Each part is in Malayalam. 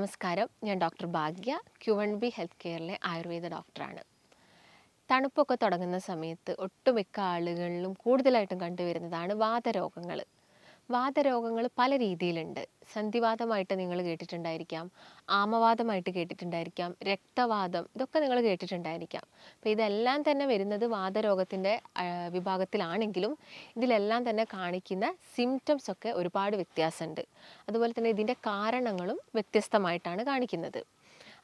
നമസ്കാരം. ഞാൻ doctor Bhagya Q one B health കെയറിലെ Ayurveda ഡോക്ടറാണ്. തണുപ്പൊക്കെ തുടങ്ങുന്ന സമയത്ത് ഒട്ടുമിക്ക ആളുകളിലും കൂടുതലായിട്ടും കണ്ടുവരുന്നതാണ് വാതരോഗങ്ങൾ വാതരോഗങ്ങൾ പല രീതിയിലുണ്ട്. സന്ധിവാതമായിട്ട് നിങ്ങൾ കേട്ടിട്ടുണ്ടായിരിക്കാം ആമവാദമായിട്ട് കേട്ടിട്ടുണ്ടായിരിക്കാം രക്തവാദം ഇതൊക്കെ നിങ്ങൾ കേട്ടിട്ടുണ്ടായിരിക്കാം. അപ്പോൾ ഇതെല്ലാം തന്നെ വരുന്നത് വാതരോഗത്തിന്റെ വിഭാഗത്തിലാണെങ്കിലും ഇതിലെല്ലാം തന്നെ കാണിക്കുന്ന സിംറ്റംസ് ഒക്കെ ഒരുപാട് വ്യത്യാസമുണ്ട്. അതുപോലെ തന്നെ ഇതിന്റെ കാരണങ്ങളും വ്യത്യസ്തമായിട്ടാണ് കാണിക്കുന്നത്.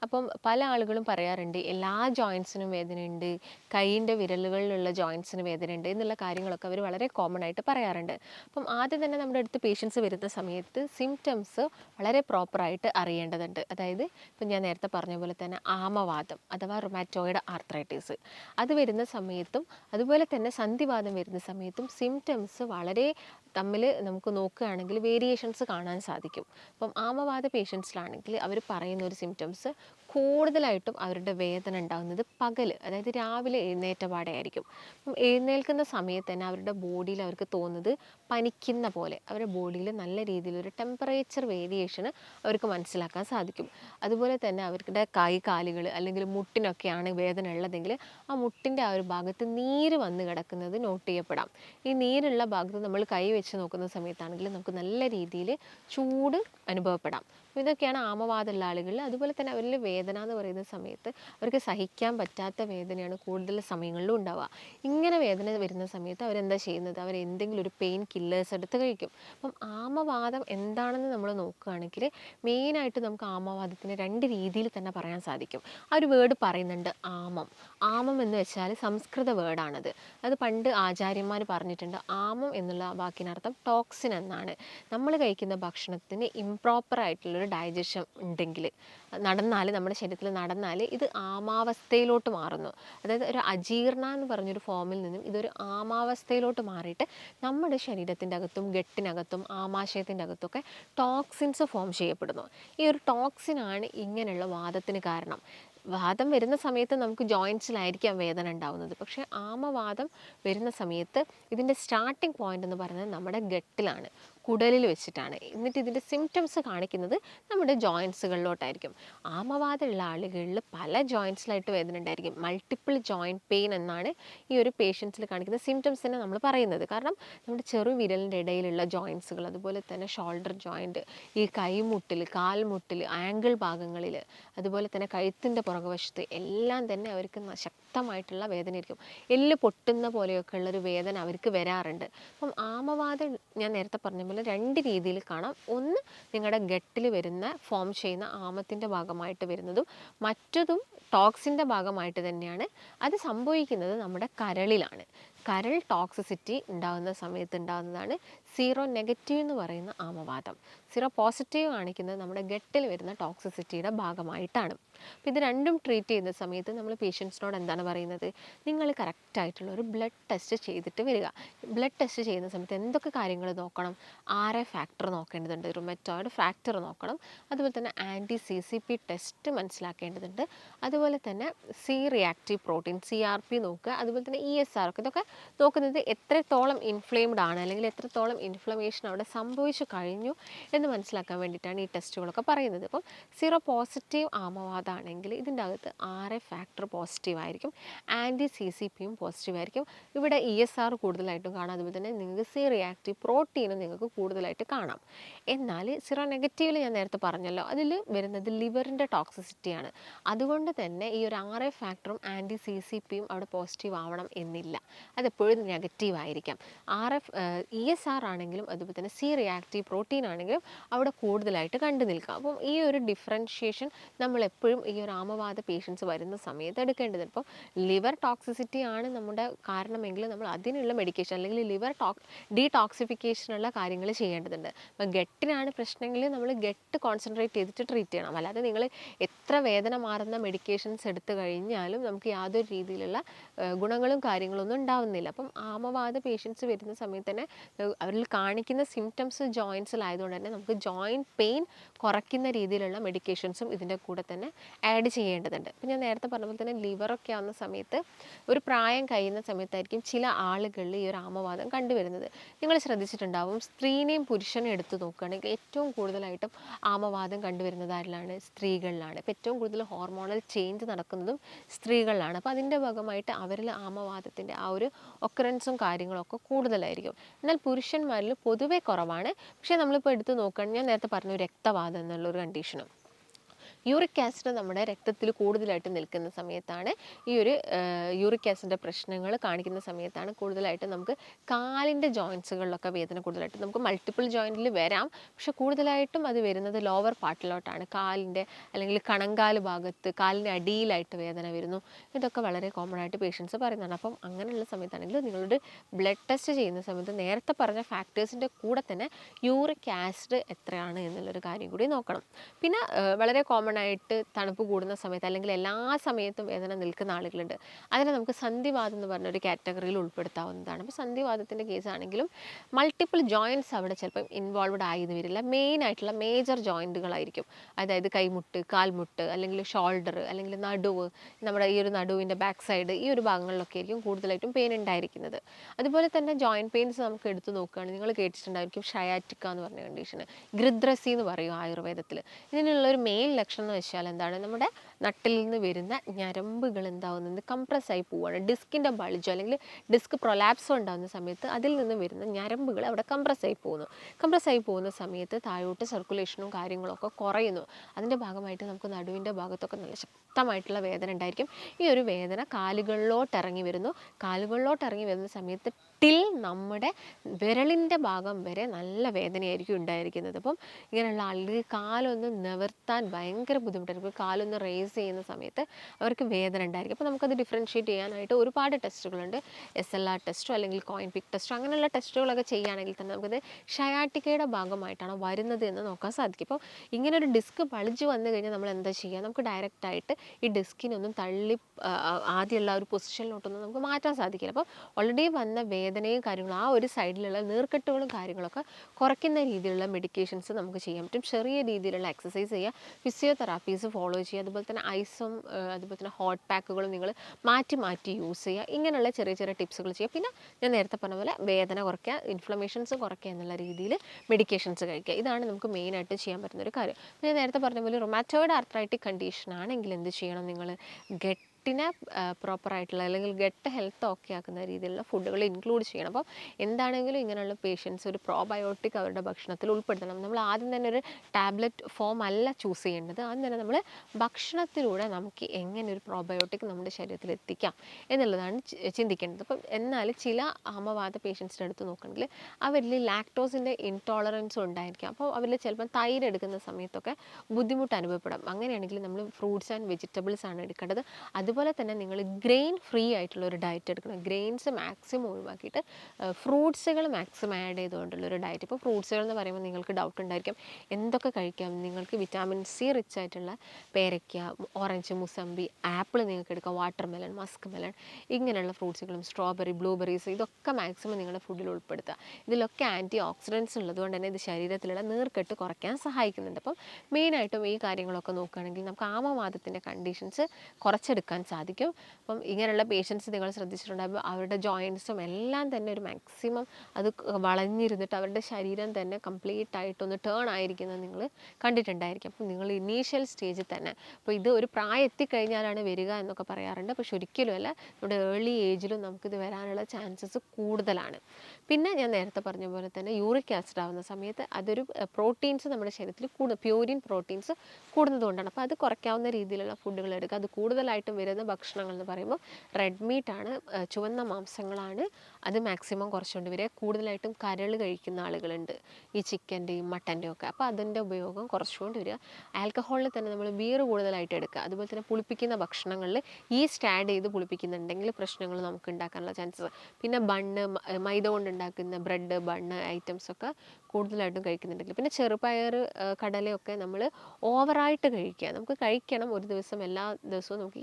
അപ്പം പല ആളുകളും പറയാറുണ്ട് എല്ലാ ജോയിൻസിനും വേദനയുണ്ട് കൈയിന്റെ വിരലുകളിലുള്ള ജോയിൻസിന് വേദനയുണ്ട് എന്നുള്ള കാര്യങ്ങളൊക്കെ അവർ വളരെ കോമൺ ആയിട്ട് പറയാറുണ്ട്. അപ്പം ആദ്യം തന്നെ നമ്മുടെ അടുത്ത് പേഷ്യൻസ് വരുന്ന സമയത്ത് സിംറ്റംസ് വളരെ പ്രോപ്പറായിട്ട് അറിയേണ്ടതുണ്ട്. അതായത് ഇപ്പം ഞാൻ നേരത്തെ പറഞ്ഞ പോലെ തന്നെ ആമവാദം അഥവാ റൊമാറ്റോയിഡ് ആർത്രൈറ്റിസ് അത് വരുന്ന സമയത്തും അതുപോലെ തന്നെ സന്ധിവാദം വരുന്ന സമയത്തും സിംറ്റംസ് വളരെ തമ്മിൽ നമുക്ക് നോക്കുകയാണെങ്കിൽ വേരിയേഷൻസ് കാണാൻ സാധിക്കും. അപ്പം ആമവാദ പേഷ്യൻസിലാണെങ്കിൽ അവർ പറയുന്ന ഒരു സിംറ്റംസ് കൂടുതലായിട്ടും അവരുടെ വേദന ഉണ്ടാകുന്നത് പകൽ അതായത് രാവിലെ എഴുന്നേറ്റ പാടെ ആയിരിക്കും എഴുന്നേൽക്കുന്ന സമയത്ത് തന്നെ അവരുടെ ബോഡിയിൽ അവർക്ക് തോന്നുന്നത് പനിക്കുന്ന പോലെ അവരുടെ ബോഡിയിൽ നല്ല രീതിയിലൊരു ടെമ്പറേച്ചർ വേരിയേഷന് അവർക്ക് മനസ്സിലാക്കാൻ സാധിക്കും. അതുപോലെ തന്നെ അവരുടെ കൈ കാലുകൾ അല്ലെങ്കിൽ മുട്ടിനൊക്കെയാണ് വേദന ഉള്ളതെങ്കിൽ ആ മുട്ടിന്റെ ആ ഒരു ഭാഗത്ത് നീര് വന്ന് കിടക്കുന്നത് നോട്ട് ചെയ്യപ്പെടാം. ഈ നീരുള്ള ഭാഗത്ത് നമ്മൾ കൈ വെച്ച് നോക്കുന്ന സമയത്താണെങ്കിൽ നമുക്ക് നല്ല രീതിയിൽ ചൂട് അനുഭവപ്പെടാം. ഇതൊക്കെയാണ് ആമവാദമുള്ള ആളുകളിൽ. അതുപോലെ തന്നെ അവരിൽ വേദന എന്ന് പറയുന്ന സമയത്ത് അവർക്ക് സഹിക്കാൻ പറ്റാത്ത വേദനയാണ് കൂടുതൽ സമയങ്ങളിലും ഉണ്ടാവുക. ഇങ്ങനെ വേദന വരുന്ന സമയത്ത് അവരെന്താ ചെയ്യുന്നത്? അവർ എന്തെങ്കിലും ഒരു പെയിൻ കില്ലേഴ്സ് എടുത്ത് കഴിക്കും. അപ്പം ആമവാദം എന്താണെന്ന് നമ്മൾ നോക്കുകയാണെങ്കിൽ മെയിനായിട്ട് നമുക്ക് ആമവാദത്തിന് രണ്ട് രീതിയിൽ തന്നെ പറയാൻ സാധിക്കും. ആ ഒരു വേർഡ് പറയുന്നുണ്ട് ആമം. ആമം എന്ന് വെച്ചാൽ സംസ്കൃത വേർഡാണത് അത് പണ്ട് ആചാര്യന്മാർ പറഞ്ഞിട്ടുണ്ട് ആമം എന്നുള്ള വാക്കിനർത്ഥം ടോക്സിൻ എന്നാണ്. നമ്മൾ കഴിക്കുന്ന ഭക്ഷണത്തിന് ഇംപ്രോപ്പർ ആയിട്ടുള്ളൊരു ഡൈജഷൻ ഉണ്ടെങ്കിൽ നടന്നാൽ നമ്മുടെ ശരീരത്തിൽ നടന്നാൽ ഇത് ആമാവസ്ഥയിലോട്ട് മാറുന്നു. അതായത് ഒരു അജീർണ എന്ന് പറഞ്ഞൊരു ഫോമിൽ നിന്നും ഇതൊരു ആമാവസ്ഥയിലോട്ട് മാറിയിട്ട് നമ്മുടെ ശരീരത്തിന്റെ അകത്തും ഗട്ടിനകത്തും ആമാശയത്തിന്റെ അകത്തൊക്കെ ടോക്സിൻസ് ഫോം ചെയ്യപ്പെടുന്നു. ഈ ഒരു ടോക്സിനാണ് ഇങ്ങനെയുള്ള വാദത്തിന് കാരണം. വാദം വരുന്ന സമയത്ത് നമുക്ക് ജോയിൻസിലായിരിക്കാം വേദന ഉണ്ടാവുന്നത്. പക്ഷേ ആമവാദം വരുന്ന സമയത്ത് ഇതിന്റെ സ്റ്റാർട്ടിംഗ് പോയിന്റ് എന്ന് പറയുന്നത് നമ്മുടെ ഗട്ടിലാണ്. കുടലിൽ വെച്ചിട്ടാണ്. എന്നിട്ട് ഇതിന്റെ സിംറ്റംസ് കാണിക്കുന്നത് നമ്മുടെ ജോയിൻസുകളിലോട്ടായിരിക്കും ആമവാദമുള്ള ആളുകളിൽ പല ജോയിൻസിലായിട്ട് വേദന ഉണ്ടായിരിക്കും. മൾട്ടിപ്പിൾ ജോയിന്റ് പെയിൻ എന്നാണ് ഈ ഒരു പേഷ്യൻസിൽ കാണിക്കുന്ന സിംറ്റംസ് തന്നെ നമ്മൾ പറയുന്നത്. കാരണം നമ്മുടെ ചെറു വിരലിന്റെ ഇടയിലുള്ള ജോയിൻസുകൾ അതുപോലെ തന്നെ ഷോൾഡർ ജോയിന്റ് ഈ കൈമുട്ടിൽ കാൽമുട്ടിൽ ആംഗിൾ ഭാഗങ്ങളിൽ അതുപോലെ തന്നെ കഴുത്തിന്റെ പുറകുവശത്ത് എല്ലാം തന്നെ അവർക്ക് ന- ശക്തമായിട്ടുള്ള വേദനയായിരിക്കും. എല്ല് പൊട്ടുന്ന പോലെയൊക്കെ ഉള്ളൊരു വേദന അവർക്ക് വരാറുണ്ട്. അപ്പം ആമവാദം ഞാൻ നേരത്തെ പറഞ്ഞ പോലെ രണ്ട് രീതിയിൽ കാണാം. ഒന്ന് നിങ്ങളുടെ ഗട്ടിൽ വരുന്ന ഫോം ചെയ്യുന്ന ആമത്തിന്റെ ഭാഗമായിട്ട് വരുന്നതും മറ്റതും ടോക്സിന്റെ ഭാഗമായിട്ട് തന്നെയാണ്. അത് സംഭവിക്കുന്നത് നമ്മുടെ കരളിലാണ്. കരൾ ടോക്സിസിറ്റി ഉണ്ടാകുന്ന സമയത്ത് ഉണ്ടാകുന്നതാണ് സീറോ നെഗറ്റീവ് എന്ന് പറയുന്ന ആമവാദം. സീറോ പോസിറ്റീവ് കാണിക്കുന്നത് നമ്മുടെ ഗട്ടിൽ വരുന്ന ടോക്സിസിറ്റിയുടെ ഭാഗമായിട്ടാണ്. അപ്പോൾ ഇത് രണ്ടും ട്രീറ്റ് ചെയ്യുന്ന സമയത്ത് നമ്മൾ പേഷ്യൻസിനോട് എന്താണ് പറയുന്നത്? നിങ്ങൾ കറക്റ്റായിട്ടുള്ള ഒരു ബ്ലഡ് ടെസ്റ്റ് ചെയ്തിട്ട് വരിക. ബ്ലഡ് ടെസ്റ്റ് ചെയ്യുന്ന സമയത്ത് എന്തൊക്കെ കാര്യങ്ങൾ നോക്കണം? ആർ എ ഫാക്ടർ നോക്കേണ്ടതുണ്ട് റുമറ്റോയിഡ് ഫാക്ടർ നോക്കണം. അതുപോലെ തന്നെ anti C C P test മനസ്സിലാക്കേണ്ടതുണ്ട്. അതുപോലെ തന്നെ C reactive protein C R P നോക്കുക. അതുപോലെ തന്നെ ഇ എസ് ആർ ഒക്കെ ഇതൊക്കെ നോക്കുന്നത് എത്രത്തോളം ഇൻഫ്ലെയിംഡ് ആണ് അല്ലെങ്കിൽ എത്രത്തോളം ഇൻഫ്ലമേഷൻ അവിടെ സംഭവിച്ചു കഴിഞ്ഞു എന്ന് മനസ്സിലാക്കാൻ വേണ്ടിയിട്ടാണ് ഈ ടെസ്റ്റുകളൊക്കെ പറയുന്നത്. അപ്പം സീറോ പോസിറ്റീവ് ആമവാദമാണെങ്കിൽ ഇതിന്റെ അകത്ത് എ ഫാക്ടർ പോസിറ്റീവ് ആയിരിക്കും. ആന്റി സി സി പിയും പോസിറ്റീവ് ആയിരിക്കും. ഇവിടെ ഇ എസ് ആർ കൂടുതലായിട്ടും കാണാം. അതുപോലെ തന്നെ നിങ്ങൾക്ക് സി റിയാക്റ്റീവ് പ്രോട്ടീനും നിങ്ങൾക്ക് കൂടുതലായിട്ട് കാണാം. എന്നാൽ സീറോ നെഗറ്റീവിൽ ഞാൻ നേരത്തെ പറഞ്ഞല്ലോ അതിൽ വരുന്നത് ലിവറിന്റെ ടോക്സിസിറ്റിയാണ് അതുകൊണ്ട് തന്നെ ഈ ഒരു ആർ എ ഫാക്ടറും ആന്റി സി സി പിയും അവിടെ പോസിറ്റീവ് ആവണം എന്നില്ല. അതെപ്പോഴും നെഗറ്റീവ് ആയിരിക്കാം R F E S R ആണെങ്കിലും അതുപോലെ തന്നെ സി റിയാക്റ്റീവ് പ്രോട്ടീൻ ആണെങ്കിലും അവിടെ കൂടുതലായിട്ട് കണ്ടു നിൽക്കാം. അപ്പം ഈ ഒരു ഡിഫറൻഷിയേഷൻ നമ്മൾ എപ്പോഴും ഈ ഒരു ആമവാദ പേഷ്യൻസ് വരുന്ന സമയത്ത് എടുക്കേണ്ടത്. ഇപ്പോൾ ലിവർ ടോക്സിസിറ്റി ആണ് നമ്മുടെ കാരണമെങ്കിൽ നമ്മൾ അതിനുള്ള മെഡിക്കേഷൻ അല്ലെങ്കിൽ ലിവർ ടോക് ഡീടോക്സിഫിക്കേഷനുള്ള കാര്യങ്ങൾ ചെയ്യേണ്ടതുണ്ട്. അപ്പോൾ ഗട്ടിനാണ് പ്രശ്നമെങ്കിൽ നമ്മൾ ഗട്ട് കോൺസെൻട്രേറ്റ് ചെയ്തിട്ട് ട്രീറ്റ് ചെയ്യണം. അല്ലാതെ നിങ്ങൾ എത്ര വേദന മാറുന്ന മെഡിക്കേഷൻസ് എടുത്തു കഴിഞ്ഞാലും നമുക്ക് യാതൊരു രീതിയിലുള്ള ഗുണങ്ങളും കാര്യങ്ങളൊന്നും ഉണ്ടാവുന്നില്ല. കുറയുന്നില്ല അപ്പം ആമവാദ പേഷ്യൻസ് വരുന്ന സമയത്ത് തന്നെ അവരിൽ കാണിക്കുന്ന സിംറ്റംസ് ജോയിൻസിലായതുകൊണ്ട് തന്നെ നമുക്ക് ജോയിന്റ് പെയിൻ കുറയ്ക്കുന്ന രീതിയിലുള്ള മെഡിക്കേഷൻസും ഇതിന്റെ കൂടെ തന്നെ ആഡ് ചെയ്യേണ്ടതുണ്ട്. ഇപ്പം ഞാൻ നേരത്തെ പറഞ്ഞ പോലെ തന്നെ ലിവറൊക്കെ ആവുന്ന സമയത്ത് ഒരു പ്രായം കഴിയുന്ന സമയത്തായിരിക്കും ചില ആളുകളിൽ ഈ ഒരു ആമവാദം കണ്ടുവരുന്നത്. നിങ്ങൾ ശ്രദ്ധിച്ചിട്ടുണ്ടാവും സ്ത്രീനെയും പുരുഷനെയും എടുത്ത് നോക്കുകയാണെങ്കിൽ ഏറ്റവും കൂടുതലായിട്ടും ആമവാദം കണ്ടുവരുന്നതാരിലാണ് സ്ത്രീകളിലാണ്. ഇപ്പം ഏറ്റവും കൂടുതൽ ഹോർമോണൽ ചേഞ്ച് നടക്കുന്നതും സ്ത്രീകളിലാണ്. അപ്പോൾ അതിന്റെ ഭാഗമായിട്ട് അവരിൽ ആമവാദത്തിന്റെ ആ ഒരു ഒക്കറൻസും കാര്യങ്ങളൊക്കെ കൂടുതലായിരിക്കും. എന്നാൽ പുരുഷന്മാരിൽ പൊതുവേ കുറവാണ്. പക്ഷേ നമ്മളിപ്പോൾ എടുത്ത് നോക്കുകയാണെങ്കിൽ ഞാൻ നേരത്തെ പറഞ്ഞു രക്തവാദം എന്നുള്ളൊരു കണ്ടീഷനും യൂറിക് ആസിഡ് നമ്മുടെ രക്തത്തിൽ കൂടുതലായിട്ട് നിൽക്കുന്ന സമയത്താണ് ഈ ഒരു യൂറിക് ആസിഡിന്റെ പ്രശ്നങ്ങൾ കാണിക്കുന്ന സമയത്താണ് കൂടുതലായിട്ട് നമുക്ക് കാലിന്റെ ജോയിൻസുകളിലൊക്കെ വേദന കൂടുതലായിട്ട് നമുക്ക് മൾട്ടിപ്പിൾ ജോയിന്റിൽ വരാം. പക്ഷെ കൂടുതലായിട്ടും അത് വരുന്നത് ലോവർ പാർട്ടിലോട്ടാണ് കാലിന്റെ അല്ലെങ്കിൽ കണങ്കാൽ ഭാഗത്ത് കാലിന്റെ അടിയിലായിട്ട് വേദന വരുന്നു. ഇതൊക്കെ വളരെ കോമൺ ആയിട്ട് പേഷ്യൻസ് പറയുന്നതാണ്. അപ്പം അങ്ങനെയുള്ള സമയത്താണെങ്കിൽ നിങ്ങളുടെ ബ്ലഡ് ടെസ്റ്റ് ചെയ്യുന്ന സമയത്ത് നേരത്തെ പറഞ്ഞ ഫാക്ടേഴ്സിന്റെ കൂടെ തന്നെ യൂറിക് ആസിഡ് എത്രയാണ് എന്നുള്ളൊരു കാര്യം കൂടി നോക്കണം. പിന്നെ വളരെ കോമൺ ആയിട്ട് തണുപ്പ് കൂടുന്ന സമയത്ത് അല്ലെങ്കിൽ എല്ലാ സമയത്തും വേദന നിൽക്കുന്ന ആളുകളുണ്ട്. അതിനെ നമുക്ക് സന്ധിവാദം എന്ന് പറഞ്ഞ ഒരു കാറ്റഗറിയിൽ ഉൾപ്പെടുത്താവുന്നതാണ്. അപ്പോൾ സന്ധിവാദത്തിന്റെ കേസാണെങ്കിലും മൾട്ടിപ്പിൾ ജോയിന്റ്സ് അവിടെ ചിലപ്പം ഇൻവോൾവ്ഡ് ആയെന്ന് വരില്ല. മെയിൻ ആയിട്ടുള്ള മേജർ ജോയിന്റുകളായിരിക്കും അതായത് കൈമുട്ട് കാൽമുട്ട് അല്ലെങ്കിൽ ഷോൾഡർ അല്ലെങ്കിൽ നടുവ് നമ്മുടെ ഈ ഒരു നടുവിന്റെ ബാക്ക് സൈഡ് ഈ ഒരു ഭാഗങ്ങളിലൊക്കെ ആയിരിക്കും കൂടുതലായിട്ടും പെയിൻ ഉണ്ടായിരിക്കുന്നത്. അതുപോലെ തന്നെ ജോയിന്റ് പെയിൻസ് നമുക്ക് എടുത്തു നോക്കുകയാണെങ്കിൽ നിങ്ങൾ കേട്ടിട്ടുണ്ടായിരിക്കും ഷയാറ്റിക്ക എന്ന് പറഞ്ഞ കണ്ടീഷന് ഗൃദ്രസി എന്ന് പറയും ആയുർവേദത്തിൽ. ഇതിനുള്ള ഒരു മെയിൻ ലക്ഷണം എന്ന് വെച്ചാൽ എന്താണ് നമ്മുടെ നട്ടിൽ നിന്ന് വരുന്ന ഞരമ്പുകൾ എന്താവുന്നത് കംപ്രസ് ആയി പോവുകയാണ് ഡിസ്കിന്റെ ബൾജ് അല്ലെങ്കിൽ ഡിസ്ക് പ്രൊലാപ്സോ ഉണ്ടാകുന്ന സമയത്ത് അതിൽ നിന്ന് വരുന്ന ഞരമ്പുകൾ അവിടെ കംപ്രസ് ആയി പോകുന്നു. കംപ്രസ് ആയി പോകുന്ന സമയത്ത് താഴോട്ട് സർക്കുലേഷനും കാര്യങ്ങളൊക്കെ കുറയുന്നു. അതിന്റെ ഭാഗമായിട്ട് നമുക്ക് നടുവിന്റെ ഭാഗത്തൊക്കെ നല്ല ശക്തമായിട്ടുള്ള വേദന ഉണ്ടായിരിക്കും. ഈ ഒരു വേദന കാലുകളിലോട്ട് ഇറങ്ങി വരുന്നു. കാലുകളിലോട്ട് ഇറങ്ങി വരുന്ന സമയത്ത് ടിൽ നമ്മുടെ വിരളിന്റെ ഭാഗം വരെ നല്ല വേദനയായിരിക്കും ഉണ്ടായിരിക്കുന്നത്. അപ്പം ഇങ്ങനെയുള്ള ആളുകൾ കാലൊന്ന് നിവർത്താൻ ഭയങ്കര ബുദ്ധിമുട്ടായിരിക്കും. കാലൊന്ന് റേസ് ചെയ്യുന്ന സമയത്ത് അവർക്ക് വേദന ഉണ്ടായിരിക്കും. അപ്പോൾ നമുക്കത് ഡിഫറൻഷ്യേറ്റ് ചെയ്യാനായിട്ട് ഒരുപാട് ടെസ്റ്റുകളുണ്ട് എസ് എൽ ആർ ടെസ്റ്റോ അല്ലെങ്കിൽ കോയിൻ പിക് ടെസ്റ്റോ അങ്ങനെയുള്ള ടെസ്റ്റുകളൊക്കെ ചെയ്യുകയാണെങ്കിൽ തന്നെ നമുക്കത് ഷയാട്ടിക്കയുടെ ഭാഗമായിട്ടാണ് വരുന്നത് എന്ന് നോക്കാൻ സാധിക്കും. അപ്പോൾ ഇങ്ങനെ ഒരു ഡിസ്ക് പളിച്ചു വന്നു കഴിഞ്ഞാൽ നമ്മൾ എന്താ ചെയ്യുക? നമുക്ക് ഡയറക്റ്റ് ആയിട്ട് ഈ ഡിസ്കിനൊന്നും തള്ളി ആദ്യമുള്ള ഒരു പൊസിഷനിലോട്ടൊന്നും നമുക്ക് മാറ്റാൻ സാധിക്കില്ല. അപ്പോൾ ഓൾറെഡി വന്ന വേദനയും കാര്യങ്ങളും ആ ഒരു സൈഡിലുള്ള നീർക്കെട്ടുകളും കാര്യങ്ങളൊക്കെ കുറയ്ക്കുന്ന രീതിയിലുള്ള മെഡിക്കേഷൻസ് നമുക്ക് ചെയ്യാൻ പറ്റും. ചെറിയ രീതിയിലുള്ള എക്സസൈസ് ചെയ്യുക ഫിസിയോതെറാപ്പീസ് ഫോളോ ചെയ്യുക അതുപോലെ തന്നെ ഐസും അതുപോലെ തന്നെ ഹോട്ട് പാക്കുകളും നിങ്ങൾ മാറ്റി മാറ്റി യൂസ് ചെയ്യുക. ഇങ്ങനെയുള്ള ചെറിയ ചെറിയ ടിപ്സുകൾ ചെയ്യുക. പിന്നെ ഞാൻ നേരത്തെ പറഞ്ഞ പോലെ വേദന കുറയ്ക്കുക ഇൻഫ്ലമേഷൻസ് കുറയ്ക്കുക എന്നുള്ള രീതിയിൽ മെഡിക്കേഷൻസ് കഴിക്കുക. ഇതാണ് നമുക്ക് മെയിനായിട്ട് ചെയ്യാൻ പറ്റുന്ന ഒരു കാര്യം. പിന്നെ നേരത്തെ പറഞ്ഞ പോലെ റൊമാറ്റോയിഡ് ആർത്രൈറ്റിക് കണ്ടീഷൻ ആണെങ്കിൽ എന്ത് ചെയ്യണം നിങ്ങൾ? ഗെറ്റ് ഗട്ടിനെ പ്രോപ്പറായിട്ടുള്ള അല്ലെങ്കിൽ ഗട്ട് ഹെൽത്ത് ഓക്കെ ആക്കുന്ന രീതിയിലുള്ള ഫുഡുകൾ ഇൻക്ലൂഡ് ചെയ്യണം. അപ്പോൾ എന്താണെങ്കിലും ഇങ്ങനെയുള്ള പേഷ്യൻസ് ഒരു പ്രോബയോട്ടിക് അവരുടെ ഭക്ഷണത്തിൽ ഉൾപ്പെടുത്തണം. നമ്മൾ ആദ്യം തന്നെ ഒരു ടാബ്ലറ്റ് ഫോം അല്ല ചൂസ് ചെയ്യേണ്ടത്. ആദ്യം തന്നെ നമ്മൾ ഭക്ഷണത്തിലൂടെ നമുക്ക് എങ്ങനെ ഒരു പ്രോബയോട്ടിക് നമ്മുടെ ശരീരത്തിൽ എത്തിക്കാം എന്നുള്ളതാണ് ചിന്തിക്കേണ്ടത്. അപ്പം എന്നാൽ ചില ആമവാദ പേഷ്യൻസിന്റെ അടുത്ത് നോക്കണമെങ്കിൽ അവരിൽ ലാക്ടോസിന്റെ ഇൻടോളറൻസ് ഉണ്ടായിരിക്കാം. അപ്പോൾ അവരിൽ ചിലപ്പോൾ തൈര് എടുക്കുന്ന സമയത്തൊക്കെ ബുദ്ധിമുട്ട് അനുഭവപ്പെടാം. അങ്ങനെയാണെങ്കിൽ നമ്മൾ ഫ്രൂട്ട്സ് ആൻഡ് വെജിറ്റബിൾസ് ആണ് എടുക്കേണ്ടത്. അതുപോലെ തന്നെ നിങ്ങൾ ഗ്രെയിൻ ഫ്രീ ആയിട്ടുള്ള ഒരു ഡയറ്റ് എടുക്കണം. ഗ്രെയിൻസ് മാക്സിമം ഒഴിവാക്കിയിട്ട് ഫ്രൂട്ട്സുകൾ മാക്സിമം ആഡ് ചെയ്തുകൊണ്ടുള്ള ഒരു ഡയറ്റ് ഇപ്പോൾ ഫ്രൂട്ട്സുകൾ എന്ന് പറയുമ്പോൾ നിങ്ങൾക്ക് ഡൗട്ട് ഉണ്ടായിരിക്കും. എന്തൊക്കെ കഴിക്കാം? നിങ്ങൾക്ക് വിറ്റാമിൻ സി റിച്ച് ആയിട്ടുള്ള പേരയ്ക്ക ഓറഞ്ച് മുസമ്പി ആപ്പിൾ നിങ്ങൾക്ക് എടുക്കാം. വാട്ടർ മെലൺ മസ്ക് മെലൺ ഇങ്ങനെയുള്ള ഫ്രൂട്ട്സുകളും സ്ട്രോബെറി ബ്ലൂബെറീസ് ഇതൊക്കെ മാക്സിമം നിങ്ങളുടെ ഫുഡിൽ ഉൾപ്പെടുത്തുക. ഇതിലൊക്കെ ആന്റി ഓക്സിഡൻസ് ഉള്ളതുകൊണ്ട് തന്നെ ഇത് ശരീരത്തിലുള്ള നീർക്കെട്ട് കുറയ്ക്കാൻ സഹായിക്കുന്നുണ്ട്. അപ്പം മെയിനായിട്ടും ഈ കാര്യങ്ങളൊക്കെ നോക്കുകയാണെങ്കിൽ നമുക്ക് ആമവാദത്തിന്റെ കണ്ടീഷൻസ് കുറച്ചെടുക്കാൻ സാധിക്കും. അപ്പം ഇങ്ങനെയുള്ള പേഷ്യൻസ് നിങ്ങൾ ശ്രദ്ധിച്ചിട്ടുണ്ടാകുമ്പോൾ അവരുടെ ജോയിൻസും എല്ലാം തന്നെ ഒരു മാക്സിമം അത് വളഞ്ഞിരുന്നിട്ട് അവരുടെ ശരീരം തന്നെ കംപ്ലീറ്റ് ആയിട്ടൊന്ന് ടേൺ ആയിരിക്കുന്നത് നിങ്ങൾ കണ്ടിട്ടുണ്ടായിരിക്കും. അപ്പം നിങ്ങൾ ഇനീഷ്യൽ സ്റ്റേജിൽ തന്നെ. അപ്പോൾ ഇത് ഒരു പ്രായം എത്തിക്കഴിഞ്ഞാലാണ് വരിക എന്നൊക്കെ പറയാറുണ്ട്. പക്ഷെ ഒരിക്കലുമല്ല. നമ്മുടെ ഏർലി ഏജിലും നമുക്കിത് വരാനുള്ള ചാൻസസ് കൂടുതലാണ്. പിന്നെ ഞാൻ നേരത്തെ പറഞ്ഞ പോലെ തന്നെ യൂറിക് ആസിഡ് ആവുന്ന സമയത്ത് അതൊരു പ്രോട്ടീൻസ് നമ്മുടെ ശരീരത്തിൽ കൂടുതൽ പ്യൂരിൻ പ്രോട്ടീൻസ് കൂടുന്നതുകൊണ്ടാണ്. അപ്പോൾ അത് കുറയ്ക്കാവുന്ന രീതിയിലുള്ള ഫുഡുകൾ എടുക്കുക. അത് കൂടുതലായിട്ടും വരുന്ന ഭക്ഷണങ്ങൾ എന്ന് പറയുമ്പോൾ റെഡ് ആണ് ചുവന്ന മാംസങ്ങളാണ്. അത് മാക്സിമം കുറച്ചുകൊണ്ട് വരിക കൂടുതലായിട്ടും കരൾ കഴിക്കുന്ന ആളുകളുണ്ട്. ഈ ചിക്കന്റെയും മട്ടന്റെയും ഒക്കെ. അപ്പോൾ അതിന്റെ ഉപയോഗം കുറച്ചുകൊണ്ട് വരിക. ആൽക്കഹോളിൽ തന്നെ നമ്മൾ ബിയർ കൂടുതലായിട്ട് എടുക്കുക. അതുപോലെ തന്നെ പുളിപ്പിക്കുന്ന ഭക്ഷണങ്ങളിൽ ഈസ്റ്റ് ആഡ് ചെയ്ത് പുളിപ്പിക്കുന്നുണ്ടെങ്കിൽ പ്രശ്നങ്ങൾ നമുക്ക് ഉണ്ടാക്കാനുള്ള ചാൻസസ് പിന്നെ ബണ്ണ് മൈദ കൊണ്ട് ഉണ്ടാക്കുന്ന ബ്രെഡ് ബണ്ണ് ഐറ്റംസ് ഒക്കെ കൂടുതലായിട്ടും കഴിക്കുന്നുണ്ടെങ്കിൽ. പിന്നെ ചെറുപയർ കടലയൊക്കെ നമ്മൾ ഓവറായിട്ട് കഴിക്കുക. നമുക്ക് കഴിക്കണം ഒരു ദിവസം എല്ലാ ദിവസവും നമുക്ക്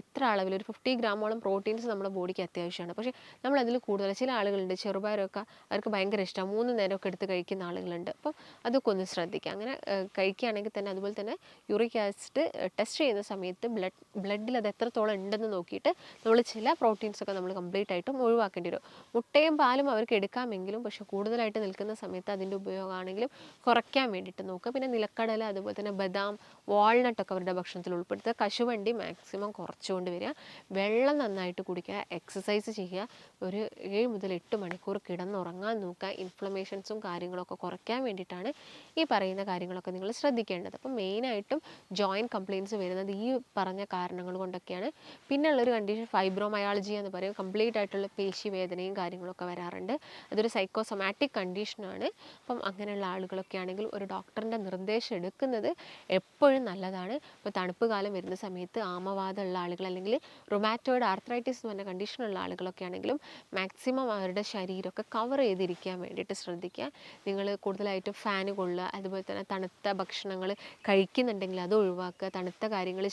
ഇത്ര അളവിൽ ഒരു ഫിഫ്റ്റി ഗ്രാമോളം പ്രോട്ടീൻസ് നമ്മുടെ ബോഡിക്ക് അത്യാവശ്യമാണ്. പക്ഷേ നമ്മൾ കൂടുതൽ ചില ആളുകളുണ്ട്. ചെറുപയറൊക്കെ അവർക്ക് ഭയങ്കര ഇഷ്ടമാണ്. മൂന്ന് നേരമൊക്കെ എടുത്ത് കഴിക്കുന്ന ആളുകളുണ്ട്. അപ്പം അതൊക്കെ ഒന്ന് ശ്രദ്ധിക്കുക. അങ്ങനെ കഴിക്കുകയാണെങ്കിൽ തന്നെ അതുപോലെ തന്നെ യൂറിക് ആസിഡ് ടെസ്റ്റ് ചെയ്യുന്ന സമയത്ത് ബ്ലഡ് ബ്ലഡിൽ അത് എത്രത്തോളം ഉണ്ടെന്ന് നോക്കിയിട്ട് നമ്മൾ ചില പ്രോട്ടീൻസ് ഒക്കെ നമ്മൾ കംപ്ലീറ്റ് ആയിട്ടും ഒഴിവാക്കേണ്ടി വരും. മുട്ടയും പാലും അവർക്ക് എടുക്കാമെങ്കിലും പക്ഷെ കൂടുതലായിട്ട് നിൽക്കുന്ന സമയത്ത് അതിന്റെ ഉപയോഗമാണെങ്കിലും കുറയ്ക്കാൻ വേണ്ടിയിട്ട് നോക്കുക. പിന്നെ നിലക്കടല അതുപോലെ തന്നെ ബദാം വാൾനട്ട് ഒക്കെ അവരുടെ ഭക്ഷണത്തിൽ ഉൾപ്പെടുത്തുക. കശുവണ്ടി മാക്സിമം കുറച്ചുകൊണ്ട് വരിക. വെള്ളം നന്നായിട്ട് കുടിക്കുക. എക്സസൈസ് ചെയ്യുക. ഒരു ഏഴ് മുതൽ എട്ട് മണിക്കൂർ കിടന്നുറങ്ങാൻ നോക്കുക. ഇൻഫ്ലമേഷൻസും കാര്യങ്ങളൊക്കെ കുറയ്ക്കാൻ വേണ്ടിയിട്ടാണ് ഈ പറയുന്ന കാര്യങ്ങളൊക്കെ നിങ്ങൾ ശ്രദ്ധിക്കേണ്ടത്. അപ്പം മെയിനായിട്ടും ജോയിന്റ് കംപ്ലയിൻസ് വരുന്നത് ഈ പറഞ്ഞ കാരണങ്ങൾ കൊണ്ടൊക്കെയാണ്. പിന്നെ ഉള്ളൊരു കണ്ടീഷൻ ഫൈബ്രോമയാളജി എന്ന് പറയും. കംപ്ലീറ്റ് ആയിട്ടുള്ള പേശി വേദനയും കാര്യങ്ങളൊക്കെ വരാറുണ്ട്. അതൊരു സൈക്കോസൊമാറ്റിക് കണ്ടീഷനാണ് അപ്പം അങ്ങനെയുള്ള ആളുകളൊക്കെ ആണെങ്കിൽ ഒരു ഡോക്ടറിന്റെ നിർദ്ദേശം എടുക്കുന്നത് എപ്പോഴും നല്ലതാണ്. ഇപ്പോൾ തണുപ്പ് കാലം വരുന്ന സമയത്ത് ആമവാദമുള്ള ആളുകൾ അല്ലെങ്കിൽ റൊമാറ്റോയിഡ് ആർത്രൈറ്റിസ് എന്ന് പറഞ്ഞ കണ്ടീഷനുള്ള ആളുകളൊക്കെ ആണെങ്കിലും മാക്സിമം അവരുടെ ശരീരമൊക്കെ കവർ ചെയ്തിരിക്കാൻ വേണ്ടിയിട്ട് ശ്രദ്ധിക്കുക. നിങ്ങൾ കൂടുതലായിട്ട് ഫാൻ കൊള്ളുക. അതുപോലെ തന്നെ തണുത്ത ഭക്ഷണങ്ങൾ കഴിക്കുന്നുണ്ടെങ്കിൽ അത് ഒഴിവാക്കുക. തണുത്ത കാര്യങ്ങൾ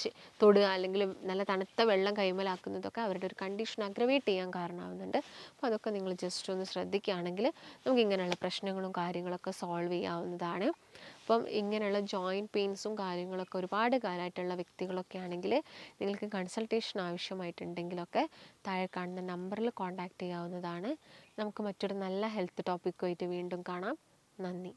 തൊടുക അല്ലെങ്കിൽ നല്ല തണുത്ത വെള്ളം കൈമലാക്കുന്നതൊക്കെ അവരുടെ ഒരു കണ്ടീഷൻ അഗ്രവേറ്റ് ചെയ്യാൻ കാരണമാവുന്നുണ്ട്. അപ്പോൾ അതൊക്കെ നിങ്ങൾ ജസ്റ്റ് ഒന്ന് ശ്രദ്ധിക്കുകയാണെങ്കിൽ നമുക്ക് ഇങ്ങനെയുള്ള പ്രശ്നങ്ങളും കാര്യങ്ങളൊക്കെ സോൾവ് ചെയ്യാവുന്നതാണ്. അപ്പം ഇങ്ങനെയുള്ള ജോയിന്റ് പെയിൻസും കാര്യങ്ങളൊക്കെ ഒരുപാട് കാലമായിട്ടുള്ള വ്യക്തികളൊക്കെ ആണെങ്കിൽ നിങ്ങൾക്ക് കൺസൾട്ടേഷൻ ആവശ്യമായിട്ടുണ്ടെങ്കിലൊക്കെ താഴെ കാണുന്ന നമ്പറിൽ കോൺടാക്റ്റ് ചെയ്യാവുന്നതാണ്. നമുക്ക് മറ്റൊരു നല്ല ഹെൽത്ത് ടോപ്പിക്കുമായിട്ട് വീണ്ടും കാണാം. നന്ദി.